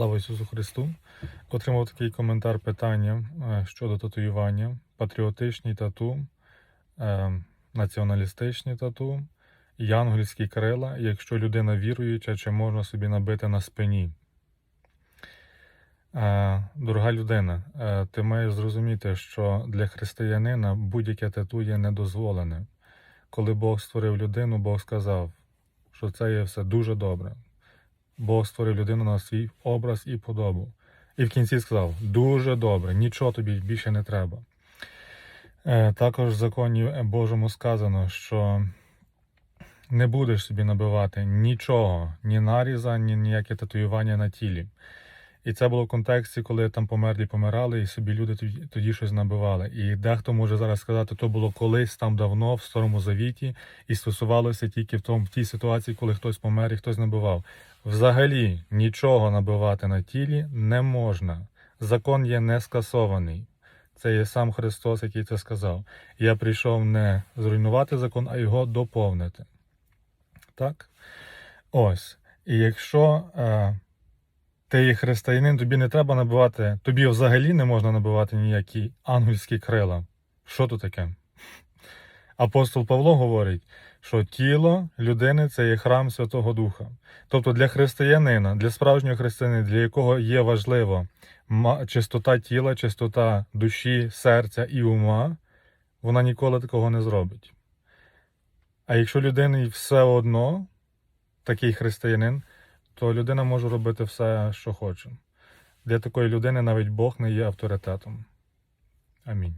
Слава Ісусу Христу! Отримав такий коментар питання е, щодо татуювання. Патріотичні тату, е, націоналістичні тату, янгольські крила, якщо людина віруюча, чи можна собі набити на спині. Е, Дорога людина, ти маєш зрозуміти, що для християнина будь-яке тату є недозволене. Коли Бог створив людину, Бог сказав, що це є все дуже добре. Бог створив людину на свій образ і подобу. І в кінці сказав: дуже добре, нічого тобі більше не треба. Е, Також в законі Божому сказано, що не будеш собі набивати нічого, ні наріза, ні ніяке татуювання на тілі. І це було в контексті, коли там померлі помирали, і собі люди тоді, щось набивали. І дехто може зараз сказати, то було колись там давно, в Старому Завіті, і стосувалося тільки в тому в тій ситуації, коли хтось помер і хтось набивав. Взагалі нічого набивати на тілі не можна. Закон є не скасований. Це є сам Христос, який це сказав. Я прийшов не зруйнувати закон, а його доповнити. Так? Ось. І якщо е, ти є християнин, тобі не треба набивати, тобі взагалі не можна набивати ніякі ангельські крила. Що то таке? Апостол Павло говорить, що тіло людини це є храм Святого Духа. Тобто для християнина, для справжнього християнина, для якого є важливо чистота тіла, чистота душі, серця і ума, вона ніколи такого не зробить. А якщо людині все одно, такий християнин, то людина може робити все, що хоче. Для такої людини навіть Бог не є авторитетом. Амінь.